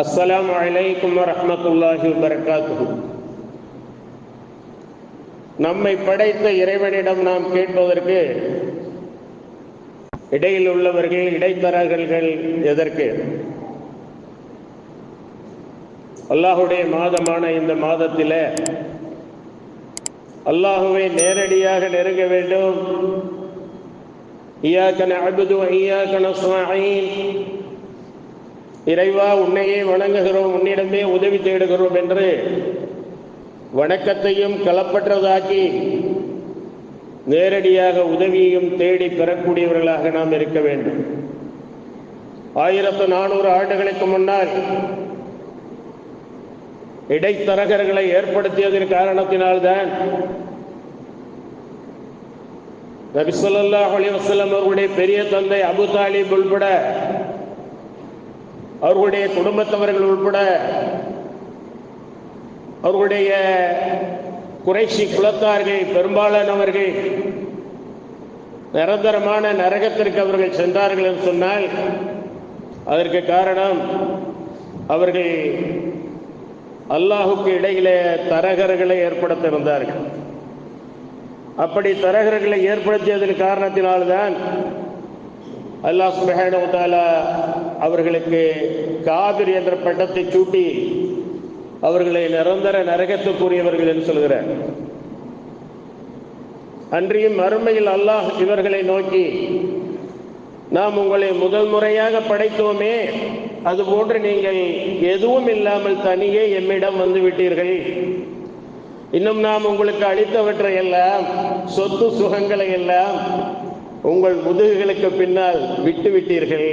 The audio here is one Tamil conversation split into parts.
அஸ்ஸலாம் அலைக்கும் வரமத்துல்லாஹி வரகாத்து நம்மை படைத்த இறைவனிடம் நாம் கேட்பதற்கு இடையில் உள்ளவர்கள் இடைத்தரகர்கள் எதற்கு? அல்லாஹுடைய மாதமான இந்த மாதத்தில் அல்லாஹுவை நேரடியாக நெருங்க வேண்டும். ஐயாக்கன அபுது ஐயாக்கன சுவாயின் இறைவா உன்னையே வணங்குகிறோம் உன்னிடமே உதவி தேடுகிறோம் என்று வணக்கத்தையும் களப்பற்றதாக்கி நேரடியாக உதவியையும் தேடி பெறக்கூடியவர்களாக நாம் இருக்க வேண்டும். ஆயிரத்து நானூறு ஆண்டுகளுக்கு முன்னால் இடைத்தரகர்களை ஏற்படுத்தியதன் காரணத்தினால்தான் நபிசல்லாஹ் அலி அவர்களுடைய பெரிய தந்தை அபு தாலிப் உள்பட அவர்களுடைய குடும்பத்தவர்கள் உள்பட அவர்களுடைய குறைசி குலத்தார்கள் பெரும்பாலானவர்கள் நிரந்தரமான நரகத்திற்கு அவர்கள் சென்றார்கள் என்று சொன்னால் அதற்கு காரணம் அவர்கள் அல்லாஹுக்கு இடையிலே தரகர்களை ஏற்படுத்தியிருந்தார்கள். அப்படி தரகர்களை ஏற்படுத்தியதன் காரணத்தினால்தான் அல்லாஹ் சுபஹானஹு அவர்களுக்கு காதிர் என்ற பட்டத்தை சூட்டி அவர்களை நிரந்தர நரகத்துக்குரியவர்கள் என்று சொல்கிறார். அன்றியும் அருமையில் அல்லாஹ் இவர்களை நோக்கி நாம் உங்களை முதல் முறையாக படைத்தோமே. அதுபோன்று நீங்கள் எதுவும் இல்லாமல் தனியே எம்மிடம் வந்து விட்டீர்கள். இன்னும் நாம் உங்களுக்கு அளித்தவற்றை எல்லாம் சொத்து சுகங்களை எல்லாம் உங்கள் முதுகுகளுக்கு பின்னால் விட்டு விட்டீர்கள்.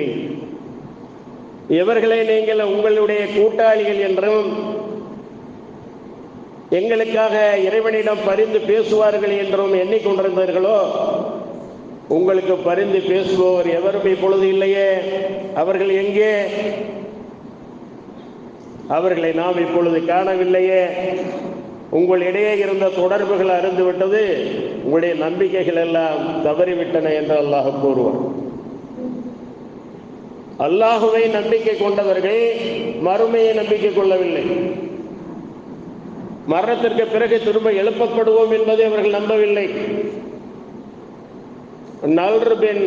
இவர்களை நீங்கள் உங்களுடைய கூட்டாளிகள் என்றும் எங்களுக்காக இறைவனிடம் பரிந்து பேசுவார்கள் என்றும் எண்ணிக்கொண்டிருந்தீர்களோ? உங்களுக்கு பரிந்து பேசுபவர் எவரும் இப்பொழுது இல்லையே. அவர்கள் எங்கே? அவர்களை நாம் இப்பொழுது காணவில்லையே. உங்களிடையே இருந்த தொடர்புகள் அறிந்துவிட்டது. உங்களுடைய நம்பிக்கைகள் எல்லாம் தவறிவிட்டன என்று அல்லாஹ் கூறுவான். அல்லாஹுவை நம்பிக்கை கொண்டவர்கள் மறுமையை நம்பிக்கை கொள்ளவில்லை. மரணத்திற்கு பிறகு திரும்ப எழுப்பப்படுவோம் என்பதை அவர்கள் நம்பவில்லை. நல்ரு பின்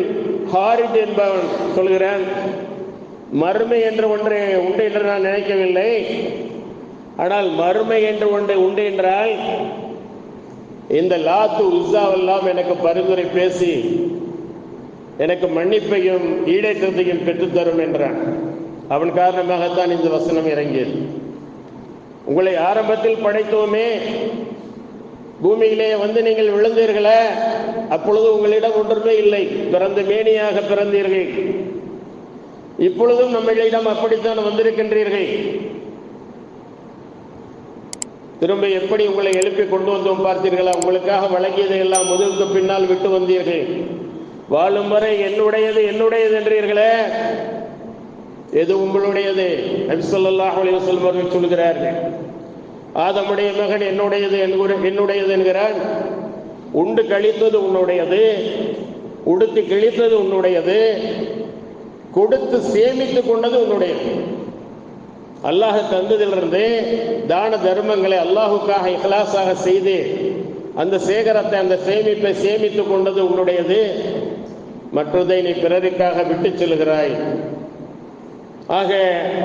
ஹாரித் என்பவன் சொல்கிறான் மறுமை என்று ஒன்று உண்டு என்று நான் நினைக்கவில்லை. ஆனால் மறுமை என்று ஒன்று உண்டு என்றால் இந்த லாத்து உஸாவெல்லாம் எனக்கு பரிந்துரை பேசி எனக்கு மன்னிப்பையும் ஈடேற்றத்தையும் பெற்றுத்தரும் என்றான். அவன் காரணமாகத்தான் இந்த வசனம் இறங்கியது. உங்களை ஆரம்பத்தில் படைத்தோமே. பூமியிலே வந்து நீங்கள் விழுந்தீர்களே. அப்பொழுது உங்களிடம் ஒன்றுமே இல்லை. பிறந்த மேனியாக பிறந்தீர்கள். இப்பொழுதும் நம்மளிடம் அப்படித்தான் வந்திருக்கின்றீர்கள். திரும்ப எப்படி உங்களை எழுப்பி கொண்டு வந்தோம் பார்த்தீர்களா? உங்களுக்காக வழங்கியதை எல்லாம் முதுகுக்கு பின்னால் விட்டு வந்தீர்கள். வாழும் வரை என்னுடையது என்னுடையது என்றீர்களே? எது உங்களுடையது? நபிசல்லாஹ் அலைவசல்லம் அவர்கள் சொல்கிறார்கள் ஆதமுடைய மகன் என்னுடையது என்னுடையது என்கிறான் உண்டு கழித்தது உன்னுடையது உடுத்து கிழித்தது உன்னுடையது கொடுத்து சேமித்து கொண்டது உன்னுடையது. அல்லாஹ் தந்ததிலிருந்து தான தர்மங்களை அல்லாஹுக்காக இஹ்லாஸாக செய்து அந்த சேகரத்தை அந்த சேமிப்பை சேமித்து கொண்டது உன்னுடையது. மற்றதை நீ பிறருக்காக விட்டு செல்கிறாய். ஆக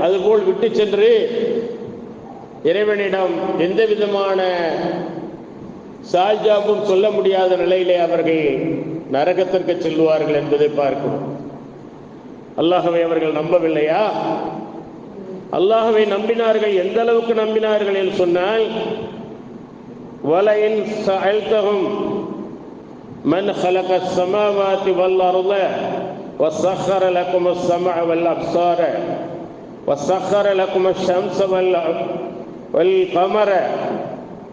அதுபோல் விட்டு சென்று இறைவனிடம் எந்த விதமான சால்ஜாபும் சொல்ல முடியாத நிலையிலே அவர்கள் நரகத்திற்கு செல்வார்கள் என்பதை பார்க்கிறோம். அல்லாஹவை அவர்கள் நம்பவில்லையா? அல்லாஹவை நம்பினார்கள் எந்த அளவுக்கு நம்பினார்கள் என்று சொன்னால் வலையின் من خلق السماوات والأرض وسخر لكم السمع والأبصار وسخر لكم الشمس والقمر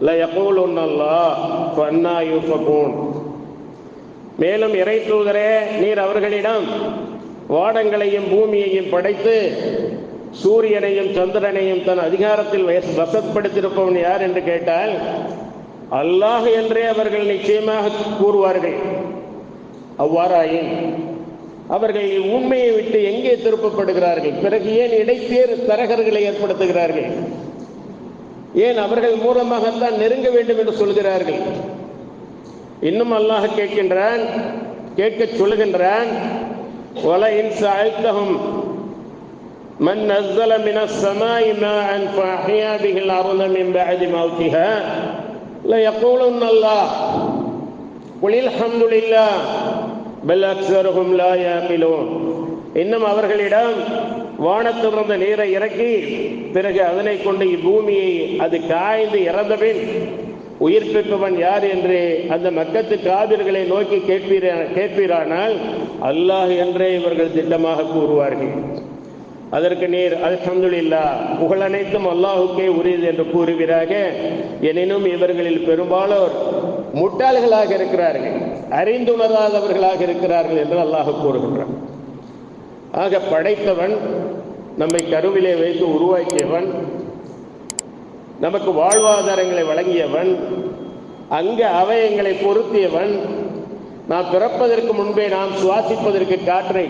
ليقولن الله فأنا يؤفكون மேலும் இறை தூதரே நீர் அவர்களிடம் வானங்களையும் பூமியையும் படைத்து சூரியனையும் சந்திரனையும் தன் அதிகாரத்தில் வயசு வசப்படுத்தியிருப்பவன் யார் என்று கேட்டால் அல்லாஹ் என்றே அவர்கள் நிச்சயமாக கூறுவார்கள் அவ்வாறாயின் அவர்கள் உண்மையை விட்டு எங்கே திருப்பப்படுகிறார்கள் பிறகு ஏன் இடைத்தேர் தரகர்களை ஏற்படுத்துகிறார்கள் ஏன் அவர்கள் மூலமாகத்தான் நெருங்க வேண்டும் என்று சொல்கிறார்கள் இன்னும் அல்லாஹ் கேட்கின்றான் கேட்க சொல்லுகின்றான் وَلَئِنْ سَأَلْتَهُمْ مَنْ نَزَّلَ مِنَ السَّمَاءِ مَاءً فَأَحْيَا بِهِ الْأَرْضَ مِنْ بَعْدِ مَوْتِهَا لَيَقُولُنَّ اللَّهُ قُلِ الْحَمْدُ لِلَّهِ بَلْ أَكْثَرُهُمْ لَا يَعْقِلُونَ இன்னும் அவர்களிடம் வானத்திலிருந்த நீரை இறக்கி பிறகு அதனை கொண்டு இப்பூமியை அது காய்ந்து இறந்தபின் உயிர்ப்பிப்பவன் யார் என்று அந்த மக்கத்து காவிர்களை நோக்கி கேட்பீரா கேட்பீரானால் அல்லாஹ் என்றே இவர்கள் திட்டமாக கூறுவார்கள் அதற்கு நீர் அல்ஹம்துலில்லா புகழ் அனைத்தும் அல்லாஹுக்கே உரியது என்று கூறுகிறார்கள் எனினும் இவர்களில் பெரும்பாலோர் முட்டாள்களாக இருக்கிறார்கள் அறிந்துணராதவர்களாக இருக்கிறார்கள் என்று அல்லாஹ் கூறுகின்றான். ஆக படைத்தவன் நம்மை கருவிலே வைத்து உருவாக்கியவன் நமக்கு வாழ்வாதாரங்களை வழங்கியவன் அங்க அவயங்களை பொருத்தியவன் நாம் பிறப்பதற்கு முன்பே நாம் சுவாசிப்பதற்கு காற்றை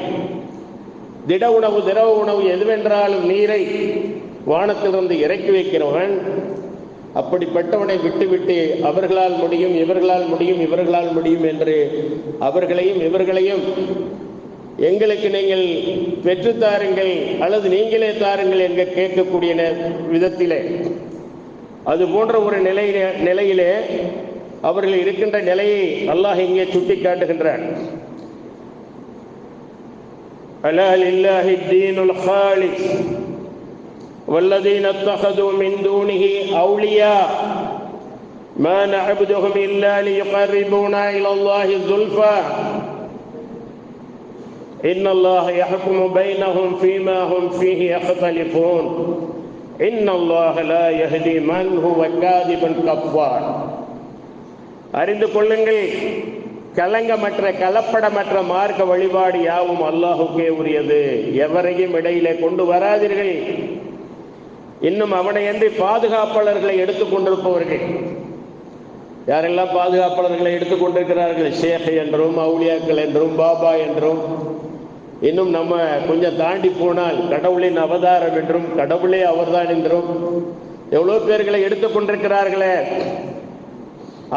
திட உணவு திரவ உணவு எதுவென்றாலும் நீரை வானத்திலிருந்து இறக்கி வைக்கிறவன். அப்படிப்பட்டவனை விட்டுவிட்டு அவர்களால் முடியும் இவர்களால் முடியும் இவர்களால் முடியும் என்று அவர்களையும் இவர்களையும் எங்களுக்கு நீங்கள் பெற்று தாருங்கள் அல்லது நீங்களே தாருங்கள் என்று கேட்கக்கூடிய விதத்திலே. அது போன்ற ஒரு நிலையிலே நிலையிலே அவர்கள் இருக்கின்ற நிலையை அல்லாஹ் இங்கே சுட்டி காட்டுகின்றான் ألا لله الدين الخالص والذين اتخذوا من دونه أولياء ما نعبدهم إلا ليقربونا إلى الله الزلفى إن الله يحكم بينهم فيما هم فيه يختلفون. إن الله لا يهدي من هو كاذب كفار. أرد كل கலங்கமற்ற கலப்படமற்ற மார்க்க வழிபாடு யாவும் அல்லாஹுக்கே உரியது. எவரையும் இடையிலே கொண்டு வராதீர்கள். இன்னும் அவனை அன்றி பாதுகாப்பாளர்களை எடுத்துக் கொண்டிருப்பவர்கள். யாரெல்லாம் பாதுகாப்பாளர்களை எடுத்துக் கொண்டிருக்கிறார்கள்? ஷேக் என்றும் அவுளியாக்கள் என்றும் பாபா என்றும். இன்னும் நம்ம கொஞ்சம் தாண்டி போனால் கடவுளின் அவதாரம் என்றும் கடவுளே அவர்தான் என்றும். எவ்வளவு பேர்களை எடுத்துக் கொண்டிருக்கிறார்களே?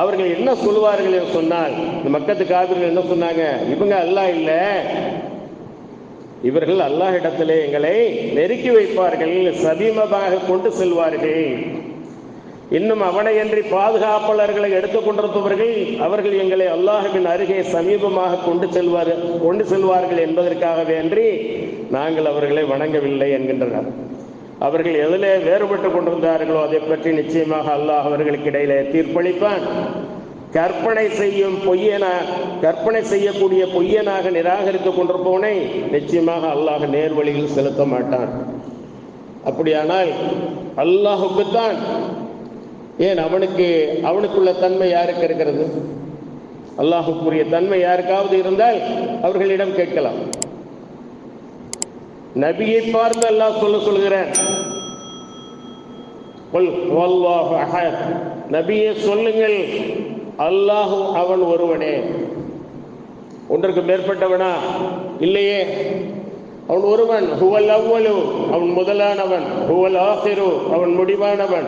அவர்கள் என்ன சொல்லுவார்கள் என்று சொன்னால் இந்த மக்கத்து காவிர்கள் என்ன சொன்னாங்க? இவங்க அல்லாஹ் இல்லை. இவர்கள் அல்லாஹ் இடத்திலே எங்களை நெருக்கி வைப்பார்கள் சபீமமாக கொண்டு செல்வார்கள். இன்னும் அவனையன்றி பாதுகாப்பாளர்களை எடுத்துக் கொண்டிருப்பவர்கள் அவர்கள் எங்களை அல்லாஹுவின் அருகே சமீபமாக கொண்டு செல்வார்கள் கொண்டு செல்வார்கள் என்பதற்காகவே அன்றி நாங்கள் அவர்களை வணங்கவில்லை என்கின்றனர். அவர்கள் எதிலே வேறுபட்டு கொண்டிருந்தார்களோ அதை பற்றி நிச்சயமாக அல்லாஹ் அவர்களுக்கு இடையிலே தீர்ப்பளிப்பான். கற்பனை செய்யும் பொய்யனா கற்பனை செய்யக்கூடிய பொய்யனாக நிராகரித்துக் கொண்டிருப்பவனை நிச்சயமாக அல்லாஹ் நேர்வழியில் செலுத்த மாட்டான். அப்படியானால் அல்லாஹுக்குத்தான் ஏன் அவனுக்கு அவனுக்குள்ள தன்மை யாருக்கு இருக்கிறது? அல்லாஹுக்குரிய தன்மை யாருக்காவது இருந்தால் அவர்களிடம் கேட்கலாம். நபியை பார்த்து அல்லாஹ் சொல்ல சொல்கிறார் நபியை சொல்லுங்கள் அல்லாஹு அவன் ஒருவனே. ஒன்றுக்கு மேற்பட்டவனா? இல்லையே. அவன் ஒருவன். ஹுவல் அவ்வலு அவன் முதலானவன். ஹுவல் ஆசிரு அவன் முடிவானவன்.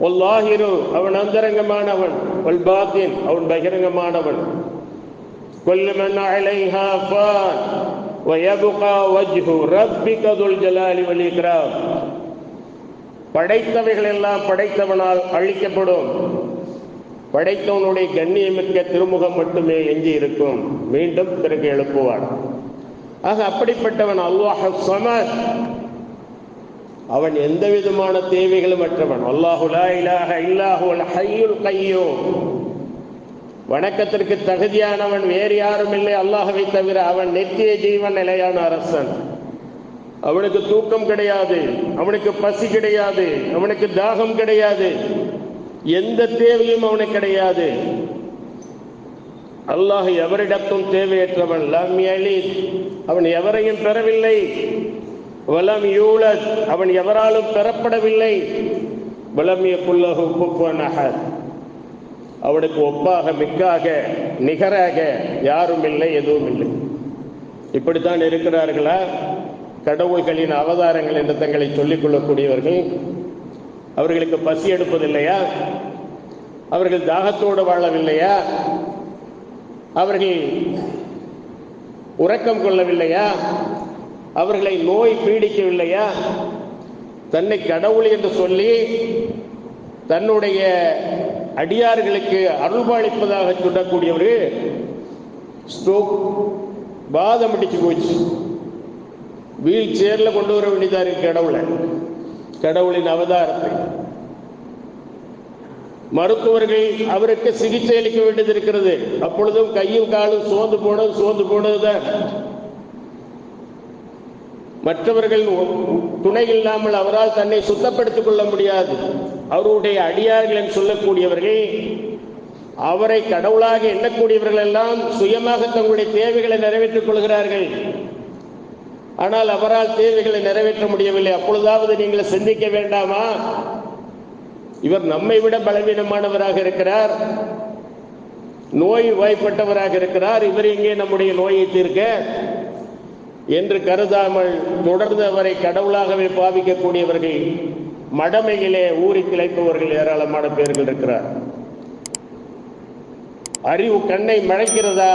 ஒல்லாஹிரு அவன் அந்தரங்கமானவன். ஒல் பாத்தின். அவன் பகிரங்கமானவன். கொல்லுமன் அலைஹா ويبقى وجه ربك ذو الجلال والإكرام படைத்தவைகள் எல்லாம் படைத்தவனால் அழிக்கப்படும் படைத்தவனுடைய கண்ணியமிக்க திருமுகம் மட்டுமே எஞ்சி இருக்கும் மீண்டும் பிறகு எழுப்புவான் ஆக அப்படிப்பட்டவன் அல்லாஹ் சமத் அவன் எந்த விதமான தேவைகளும் அற்றவன் அல்லாஹு லா இலாஹ இல்லாஹு அல் ஹய்யுல் கையூம் வணக்கத்திற்கு தகுதியானவன் வேறு யாரும் இல்லை. அல்லாஹவை தவிர அவன் நித்திய ஜீவன் நிலையான அரசன். அவனுக்கு தூக்கம் கிடையாது அவனுக்கு பசி கிடையாது அவனுக்கு தாகம் கிடையாது எந்த தேவையும் அவனுக்கு கிடையாது. அல்லாஹ் எவரிடத்தும் தேவையற்றவன் லம் யலித். அவன் எவரையும் பெறவில்லை. வலம் யூலத். அவன் எவராலும் பெறப்படவில்லை. வலம் யகுல்லஹு குஃபுவன் அவனுக்கு ஒப்பாக மிக்காக நிகராக யாரும் இல்லை எதுவும் இல்லை இப்படித்தான் இருக்கிறார்களா? கடவுள்களின் அவதாரங்கள் என்று தங்களை சொல்லிக் கொள்ளக்கூடியவர்கள். அவர்களுக்கு பசி எடுப்பதில்லையா? அவர்கள் தாகத்தோடு வாழவில்லையா? அவர்கள் உறக்கம் கொள்ளவில்லையா? அவர்களை நோய் பீடிக்கவில்லையா? தன்னை கடவுள் என்று சொல்லி தன்னுடைய அடியார்களுக்கு அருள்பாளிப்பதாக சொல்லக்கூடியவர்கள் ஸ்ட்ரோக் பாதம் அடிச்சு போச்சு வீல் சேர்ல கொண்டு வர வேண்டியதா இருக்கு கடவுளை. கடவுளின் அவதாரத்தை. மருத்துவர்கள் அவருக்கு சிகிச்சை அளிக்க வேண்டியது இருக்கிறது. அப்பொழுதும் கையும் காலும் சோர்ந்து போனது சோர்ந்து போனதுதான். மற்றவர்கள் துணை இல்லாமல் அவரால் தன்னை சுத்தப்படுத்திக் கொள்ள முடியாது. அவருடைய அடியார்கள் என்று சொல்லக்கூடியவர்கள் அவரை கடவுளாக எண்ணக்கூடியவர்கள் எல்லாம் சுயமாக தங்களுடைய தேவைகளை நிறைவேற்றிக் கொள்கிறார்கள். ஆனால் அவரால் தேவைகளை நிறைவேற்ற முடியவில்லை. அப்பொழுதாவது நீங்கள் சிந்திக்க வேண்டாமா? இவர் நம்மை விட பலவீனமானவராக இருக்கிறார். நோய் வாய்ப்பட்டவராக இருக்கிறார். இவர் எங்கே நம்முடைய நோயை தீர்க்க? என்று கருதாமல் தொடர்ந்து அவரை கடவுளாகவே பாவிக்கக்கூடியவர்கள் மடமையிலே ஊறி கிளைப்பவர்கள் ஏராளமான பேர்கள் இருக்கிறார். அறிவு கண்ணை மழைக்கிறதா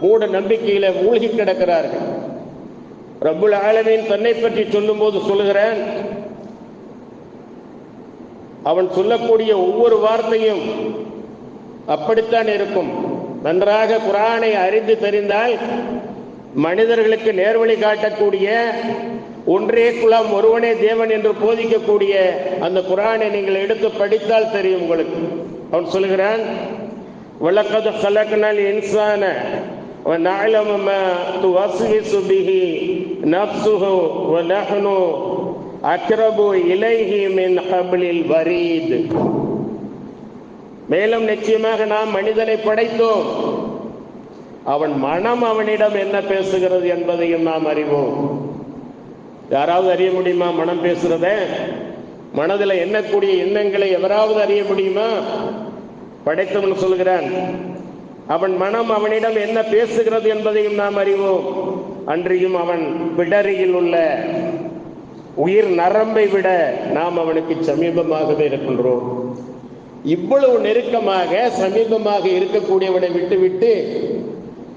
மூட நம்பிக்கையில மூழ்கி கிடக்கிறார்கள். ரபுல் ஆலமீன் தன்னை பற்றி சொல்லும்போது சொல்லுகிறேன் அவன் சொல்லக்கூடிய ஒவ்வொரு வார்த்தையும் அப்படித்தான் இருக்கும். நன்றாக குரானை அறிந்து தெரிந்தால் மனிதர்களுக்கு நேர்வழி காட்டக்கூடிய ஒன்றே குலம் ஒருவனே தேவன் என்று போதிக்கக்கூடிய அந்த குரானை நீங்கள் எடுத்து படித்தால் தெரியும் உங்களுக்கு அவன் சொல்கிறான் وَلَقَدْ خَلَقْنَا الْإِنسَانَ وَنَعْلَمُ مَا تُوَسْوِسُ بِهِ نَفْسُهُ وَنَحْنُ أَقْرَبُ إِلَيْهِ مِنْ حَبْلِ الْوَرِيدِ மேலும் நிச்சயமாக நாம் மனிதனை படைத்தோம் அவன் மனம் அவனிடம் என்ன பேசுகிறது என்பதையும் நாம் அறிவோம் யாராவது அறிய முடியுமா? மனம் பேசுறத? மனதில் எண்ணக்கூடிய எண்ணங்களை எவராவது அறிய முடியுமா? படைத்தவன் சொல்கிறான் அவன் மனம் அவனிடம் என்ன பேசுகிறது என்பதையும் நாம் அறிவோம். அன்றியும் அவன் பிடரியில் உள்ள உயிர் நரம்பை விட நாம் அவனுக்கு சமீபமாகவே இருக்கின்றோம். இவ்வளவு நெருக்கமாக சமீபமாக இருக்கக்கூடியவனை விட்டுவிட்டு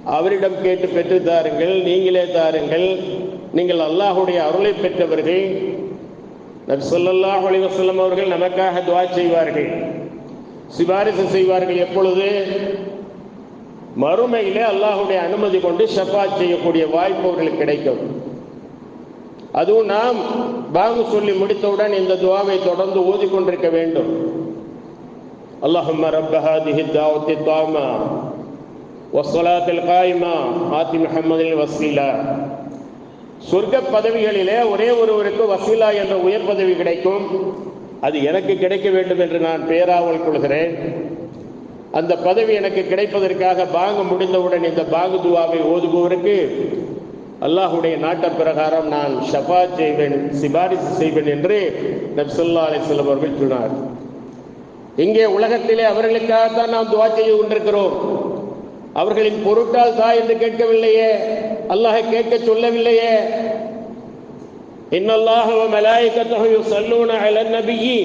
அவரிடம் கேட்டு பெற்று தாருங்கள் நீங்களே தாருங்கள். நீங்கள் அல்லாஹுடைய அருளை பெற்றவர்கள் நபி ஸல்லல்லாஹு அலைஹி வஸல்லம் அவர்கள் நமக்காக துஆ செய்வார்கள் சிபாரிசு செய்வார்கள் எப்பொழுது மறுமையிலே அல்லாஹுடைய அனுமதி கொண்டு ஷஃபாத் செய்யக்கூடிய வாய்ப்பு அவர்களுக்கு கிடைக்கும் அதுவும் நாம் பாங்கு சொல்லி முடித்தவுடன் இந்த துவாவை தொடர்ந்து ஓதிக்கொண்டிருக்க வேண்டும் اللهم رب هذه الدعوة الطامة والصلاة القائمة آت محمد الوسيلة சொர்க்க பதவிகளிலே ஒரே ஒருவருக்கு வசீலா என்ற உயர் பதவி கிடைக்கும். அது எனக்கு கிடைக்க வேண்டும் என்று நான் பேராவல் கொள்கிறேன். அந்த பதவி எனக்கு கிடைப்பதற்காக பாங்கு முடிந்தவுடன் இந்த பாங்கு துவாவை ஓதுபவருக்கு அல்லாஹுடைய நாட்ட பிரகாரம் நான் ஷபாத் செய்வேன் சிபாரிசு செய்வேன் என்று நப்சல்லா அலிஸ்லம் அவர்கள் சொன்னார். இங்கே உலகத்திலே அவர்களுக்காகத்தான் நாம் துவா செய்து கொண்டிருக்கிறோம். அவர்களின் பொருட்டால் தா என்று கேட்கவில்லையே. அல்லாஹ் கேட்க சொல்லவில்லையே. இன்னல்லாஹ வ மலாயிகத்தஹு யுஸல்லூன அலன் நபியி.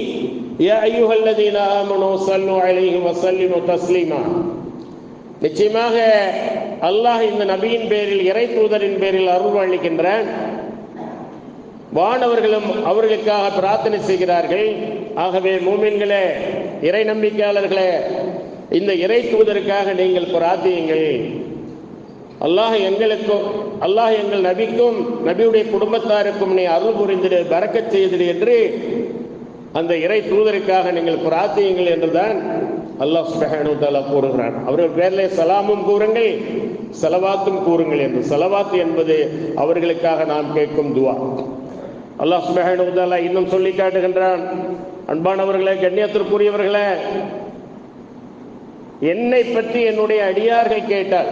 யா அய்யுஹல்லதீன ஆமனூ ஸல்லு அலைஹி வ ஸல்லிமு நிச்சயமாக அல்லாஹ் இந்த நபியின் பேரில் இறை தூதரின் பேரில் அருள் அளிக்கின்றான். வானவர்களும் அவர்களுக்காக பிரார்த்தனை செய்கிறார்கள். ஆகவே மூமின்களே இறை நம்பிக்கையாளர்களே இந்த இறை தூதருக்காக நீங்கள் பிரார்த்தியுங்கள். அல்லாஹ் எங்களுக்கும் அல்லாஹ் எங்கள் நபிக்கும் நபியுடைய குடும்பத்தாருக்கும் நீ அருள் புரிந்திடு பறக்கச் செய்திடு என்று அந்த இறை தூதருக்காக நீங்கள் பிரார்த்தியுங்கள் என்றுதான் அல்லாஹ் சுபஹானு தாலா கூறுகிறான். அவர்கள் பேரிலே சலாமும் கூறுங்கள் செலவாத்தும் கூறுங்கள் என்று. செலவாத்து என்பது அவர்களுக்காக நாம் கேட்கும் துவா. அல்லாஹ் சுபஹானு தாலா இன்னும் சொல்லி காட்டுகின்றான். அன்பானவர்களே கண்ணியத்திற்குரியவர்களே என்னை பற்றி என்னுடைய அடியார்கள் கேட்டால்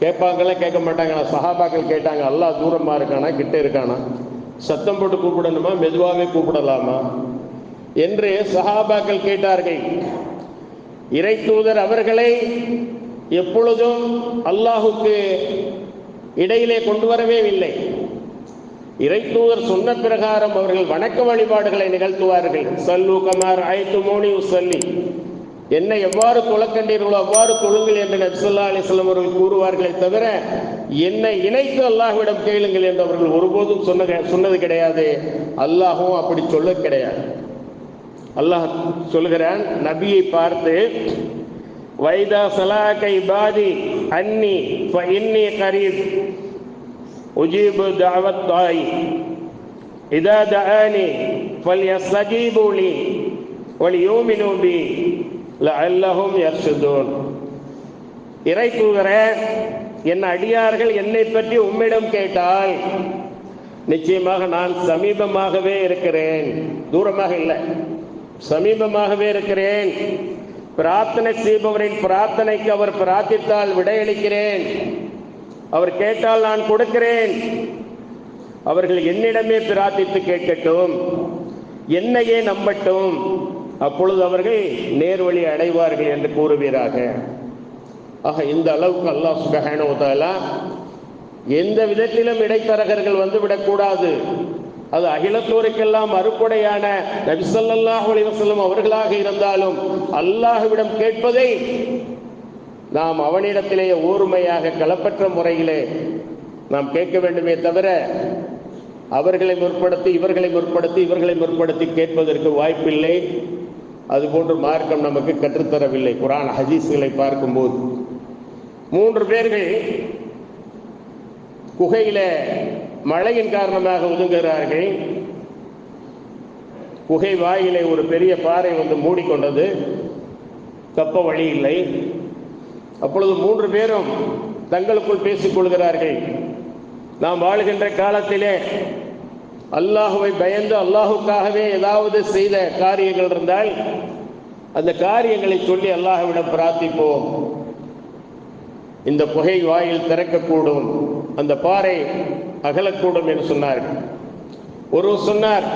கேட்பாங்களே கேட்க மாட்டாங்களா சஹாபாக்கள் கேட்டாங்க அல்லாஹ் தூரமாக இருக்கானா? கிட்ட இருக்கானா? சத்தம் போட்டு கூப்பிடணுமா? மெதுவாகவே கூப்பிடலாமா? என்று சஹாபாக்கள் கேட்டார்கள். இறை தூதர் அவர்களை எப்பொழுதும் அல்லாஹுக்கு இடையிலே கொண்டு வரவே இல்லை. இறைத்தூதர் சொன்ன பிரகாரம் அவர்கள் வணக்க வழிபாடுகளை நிகழ்த்துவார்கள். சல்லு கமார் ஐத்து மோனி உசல்லி என்னை எவ்வாறு தொழக்கண்டீர்களோ அவ்வாறு தொழுங்கள் என்று நபிசல்லா அலிஸ்லாம் அவர்கள் கூறுவார்களே தவிர என்னை இணைத்து அல்லாஹ்விடம் கேளுங்கள் என்று அவர்கள் ஒருபோதும் சொன்ன சொன்னது கிடையாது. அல்லாஹும் அப்படி சொல்ல கிடையாது. அல்லாஹ் சொல்லுகிறான் நபியை பார்த்து வைதா சலாகை பாதி அன்னி இன்னி கரீப் உஜீபு தாவத் தாய் இதா தானி ஃபல் யஸ்தஜீபு லி வல் யூமினு பி லஅல்லஹும் யர்ஷுதூன். இறை தூதர என் அடியார்கள் என்னை பற்றி உம்மிடம் கேட்டால் நிச்சயமாக நான் சமீபமாகவே இருக்கிறேன். தூரமாக இல்லை. சமீபமாகவே இருக்கிறேன். பிரார்த்தனை செய்பவரின் பிரார்த்தனைக்கு அவர் பிரார்த்தித்தால் விடையளிக்கிறேன். அவர் கேட்டால் நான் கொடுக்கிறேன். அவர்கள் என்னிடமே பிரார்த்தித்து கேட்கட்டும். என்னையே நம்பட்டும். அப்பொழுது அவர்கள் நேர்வழி அடைவார்கள் என்று கூறுவீராக. ஆக இந்த அளவுக்கு அல்லாஹ் சுபஹானுவதாலா எந்த விதத்திலும் இடைத்தரகர்கள் வந்து விடக்கூடாது. அது அகிலத்தோருக்கெல்லாம் அறுக்குடையான நபிசல்லாஹ் அலிவசல்லம் அவர்களாக இருந்தாலும் அல்லாஹுவிடம் கேட்பதை நாம் அவனிடத்திலேயே ஊர்மையாக களப்பற்ற முறையிலே நாம் கேட்க வேண்டுமே தவிர அவர்களை முற்படுத்தி இவர்களை முற்படுத்தி இவர்களை முற்படுத்தி கேட்பதற்கு வாய்ப்பில்லை. அதுபோன்று மார்க்கம் நமக்கு கற்றுத்தரவில்லை. குரான் ஹதீஸ்களை பார்க்கும்போது. மூன்று பேர்கள் குகையில மழையின் காரணமாக ஒதுங்குகிறார்கள். குகை வாயிலை ஒரு பெரிய பாறை வந்து மூடிக்கொண்டது. தப்ப வழி இல்லை. அப்பொழுது மூன்று பேரும் தங்களுக்குள் பேசிக் கொள்கிறார்கள். நாம் வாழ்கின்ற காலத்திலே அல்லாஹுவை பயந்து அல்லாஹுக்காகவே ஏதாவது செய்த காரியங்கள் இருந்தால் அந்த காரியங்களை சொல்லி அல்லாஹுவிடம் பிரார்த்திப்போம். இந்த புகை வாயில் திறக்கக்கூடும் அந்த பாறை அகலக்கூடும் என்று சொன்னார்கள். ஒருவர் சொன்னார்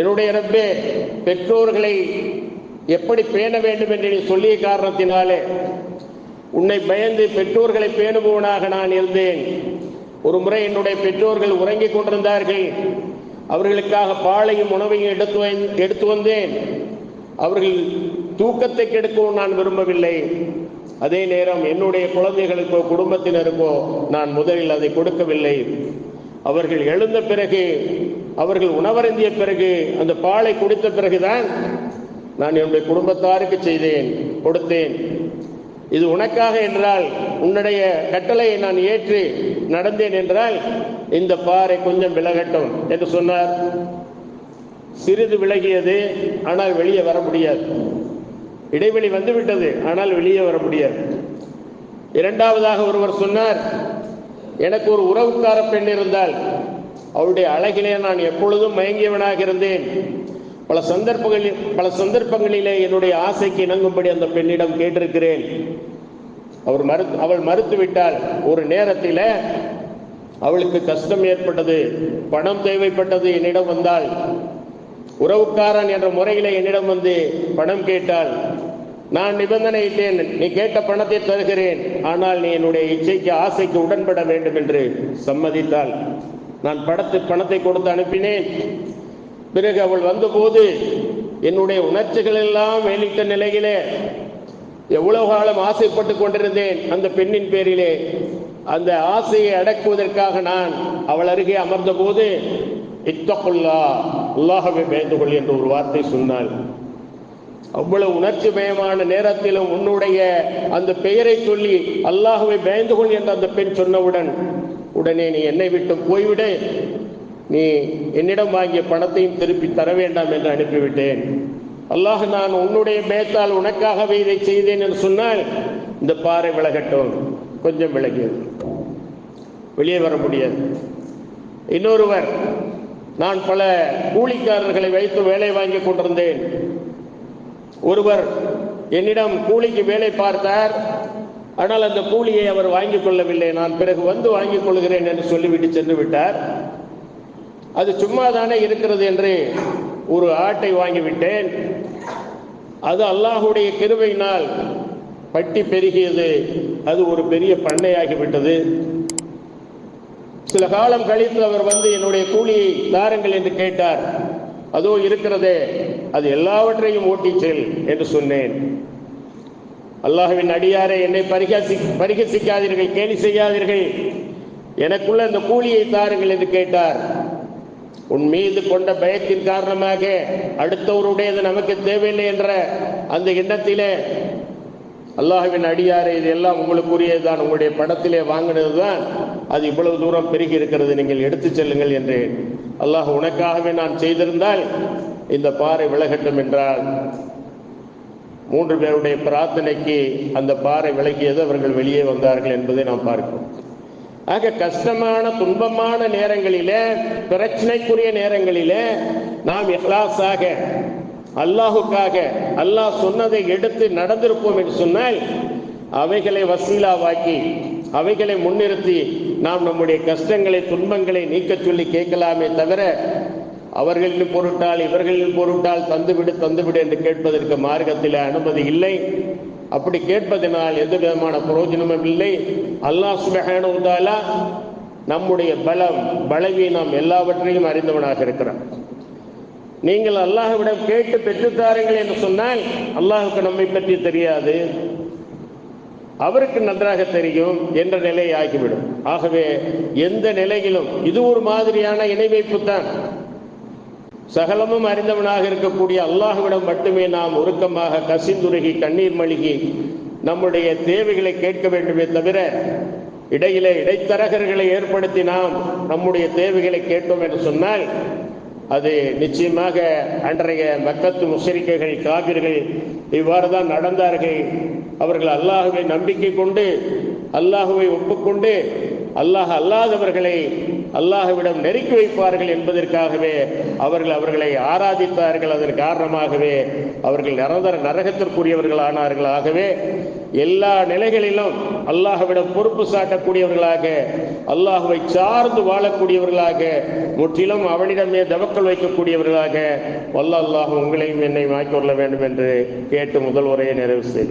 என்னுடைய ரப்பே பெற்றோர்களை எப்படி பேண வேண்டும் என்று நீ சொல்லிய காரணத்தினாலே உன்னை பயந்து பெற்றோர்களை பேணுபவனாக நான் இருந்தேன். ஒரு முறை என்னுடைய பெற்றோர்கள் உறங்கிக் கொண்டிருந்தார்கள். அவர்களுக்காக பாலையும் உணவையும் எடுத்து எடுத்து வந்தேன். அவர்கள் தூக்கத்தை கெடுக்கவும் நான் விரும்பவில்லை. அதே நேரம் என்னுடைய குழந்தைகளுக்கோ குடும்பத்தினருக்கோ நான் முதலில் அதை கொடுக்கவில்லை. அவர்கள் எழுந்த பிறகு அவர்கள் உணவருந்திய பிறகு அந்த பாலை குடித்த பிறகுதான் நான் என்னுடைய குடும்பத்தாருக்கு செய்தேன் கொடுத்தேன். இது உனக்காக என்றால் உன்னுடைய கட்டளையை நான் ஏற்று நடந்தேன் என்றால் இந்த பாறை கொஞ்சம் விலகட்டும் என்று சொன்னார். சிறிது விலகியது ஆனால் வெளியே வர முடியாது. இடைவெளி வந்துவிட்டது ஆனால் வெளியே வர முடியாது. இரண்டாவதாக ஒருவர் சொன்னார் எனக்கு ஒரு உறவுக்கார பெண் இருந்தால் அவளுடைய அழகிலே நான் எப்பொழுதும் மயங்கியவனாக இருந்தேன். பல சந்தர்ப்பங்களில் பல சந்தர்ப்பங்களிலே என்னுடைய ஆசைக்கு இணங்கும்படி அந்த பெண்ணிடம் கேட்டிருக்கிறேன். அவர் மறு அவள் மறுத்துவிட்டால் ஒரு நேரத்தில் அவளுக்கு கஷ்டம் ஏற்பட்டது பணம் தேவைப்பட்டது என்னிடம் வந்தால் உறவுக்காரன் என்ற முறையில் என்னிடம் வந்து பணம் கேட்டால் நான் நிபந்தனையிட்டேன் நீ கேட்ட பணத்தை தருகிறேன் ஆனால் நீ என்னுடைய இச்சைக்கு ஆசைக்கு உடன்பட வேண்டும் என்று சம்மதித்தாள். நான் படத்து பணத்தை கொடுத்து அனுப்பினேன். பிறகு அவள் வந்தபோது என்னுடைய உணர்ச்சிகள் எல்லாம் வெளியிட்ட நிலையிலே எவ்வளவு காலம் ஆசைப்பட்டு கொண்டிருந்தேன் அந்த பெண்ணின் பேரிலே. அந்த ஆசையை அடக்குவதற்காக நான் அவள் அருகே அமர்ந்த போது இத்தகுல்லா அல்லாஹவை பயந்து கொள் என்று ஒரு வார்த்தை சொன்னாள். அவ்வளவு உணர்ச்சி பயமான நேரத்திலும் உன்னுடைய அந்த பெயரை சொல்லி அல்லாஹுவை பயந்து கொள் என்று அந்த பெண் சொன்னவுடன் உடனே நீ என்னை விட்டு போய்விடு. நீ என்னிடம் வாங்கிய பணத்தையும் திருப்பி தர வேண்டாம் என்று அனுப்பிவிட்டேன். அல்லாஹ் நான் உன்னுடைய பேத்தால் உனக்காகவே இதை செய்தேன் என்று சொன்னால் இந்த பாறை விலகட்டும். கொஞ்சம் விலகியது வெளியே வர முடியாது. இன்னொருவர் நான் பல கூலிக்காரர்களை வைத்து வேலை வாங்கி கொண்டிருந்தேன். ஒருவர் என்னிடம் கூலிக்கு வேலை பார்த்தார். ஆனால் அந்த கூலியை அவர் வாங்கிக் கொள்ளவில்லை. நான் பிறகு வந்து வாங்கிக் கொள்கிறேன் என்று சொல்லிவிட்டு சென்று விட்டார். அது சும்மா தானே இருக்கிறது என்று ஒரு ஆட்டை வாங்கிவிட்டேன். அது அல்லாஹுடைய கிருவையினால் பட்டி பெருகியது. அது ஒரு பெரிய பண்ணையாகிவிட்டது. சில காலம் கழித்து அவர் வந்து என்னுடைய கூலியை தாருங்கள் என்று கேட்டார். அதோ இருக்கிறதே அது எல்லாவற்றையும் ஓட்டிச் செல் என்று சொன்னேன். அல்லாஹுவின் அடியாரை என்னை பரிகாசி பரிகசிக்காதீர்கள் கேலி செய்யாதீர்கள். எனக்குள்ள இந்த கூலியை தாருங்கள் என்று கேட்டார். உன் மீது கொண்ட பயத்தின் காரணமாக அடுத்தவருடையது நமக்கு தேவையில்லை என்ற அந்த எண்ணத்திலே அல்லாஹ்வின் அடியாரை இதெல்லாம் உங்களுக்குரியதுதான். உங்களுடைய படத்திலே வாங்கினதுதான். அது இவ்வளவு தூரம் பெருகி இருக்கிறது. நீங்கள் எடுத்துச் செல்லுங்கள் என்றேன் அல்லாஹ் உனக்காகவே நான் செய்திருந்தால் இந்த பாறை விலகட்டும் என்றால் மூன்று பேருடைய பிரார்த்தனைக்கு அந்த பாறை விலகியது அவர்கள் வெளியே வந்தார்கள் என்பதை நாம் பார்க்கிறோம். ஆக கஷ்டமான துன்பமான நேரங்களிலே பிரச்சனைக்குரிய நேரங்களிலே நாம் இஹ்லாஸாக அல்லாஹுக்காக அல்லாஹ் சொன்னதை எடுத்து நடந்திருப்போம் என்று சொன்னால் அவைகளை வசீலாவாக்கி அவைகளை முன்னிறுத்தி நாம் நம்முடைய கஷ்டங்களை துன்பங்களை நீக்கச் சொல்லி கேட்கலாமே தவிர அவர்களின் பொருட்டால் இவர்களின் பொருட்டால் தந்துவிடு தந்துவிடு என்று கேட்பதற்கு மார்க்கத்தில் அனுமதி இல்லை. அப்படி கேட்பதனால் எந்த விதமான பிரயோஜனமும் இல்லை. அல்லாஹ் சுபஹானஹு நம்முடைய பலம் பலவீனம் எல்லாவற்றையும் அறிந்தவனாக இருக்கிறான். நீங்கள் அல்லாஹ்விடம் கேட்டு பெற்றுத்தாருங்கள் என்று சொன்னால் அல்லாஹுக்கு நம்மை பற்றி தெரியாது. அவருக்கு நன்றாக தெரியும் என்ற நிலை ஆகிவிடும் ஆகவே எந்த நிலையிலும் இது ஒரு மாதிரியான இணை வைப்பு தான் சகலமும் அறிந்தவனாக இருக்கக்கூடிய அல்லாஹுவிடம் மட்டுமே நாம் உருக்கமாக கசிந்துருகி கண்ணீர் மழுகி நம்முடைய தேவைகளை கேட்க வேண்டுமே தவிர இடையிலே இடைத்தரகர்களை ஏற்படுத்தி நாம் நம்முடைய தேவைகளை கேட்டோம் என்று சொன்னால் அது நிச்சயமாக அன்றைய மக்கத்து முஷரிக்கைகள் காவிர்கள் இவ்வாறு தான் நடந்தார்கள். அவர்கள் அல்லாஹுவை நம்பிக்கை கொண்டு அல்லாஹுவை ஒப்புக்கொண்டு அல்லாஹ் அல்லாதவர்களை அல்லாஹ்விடம் நெருக்கி வைப்பார்கள் என்பதற்காகவே அவர்கள் அவர்களை ஆராதித்தார்கள் அதன் காரணமாகவே அவர்கள் நிரந்தர நரகத்திற்குரியவர்கள் ஆனார்கள் ஆகவே எல்லா நிலைகளிலும் அல்லாஹுவிடம் பொறுப்பு சாட்டக்கூடியவர்களாக அல்லாஹுவை சார்ந்து வாழக்கூடியவர்களாக முற்றிலும் அவனிடமே தவக்கல் வைக்கக்கூடியவர்களாக வல்ல அல்லாஹ் உங்களையும் என்னை மாய்க்கொள்ள வேண்டும் என்று கேட்டு முதல் உரையை நிறைவு செய்து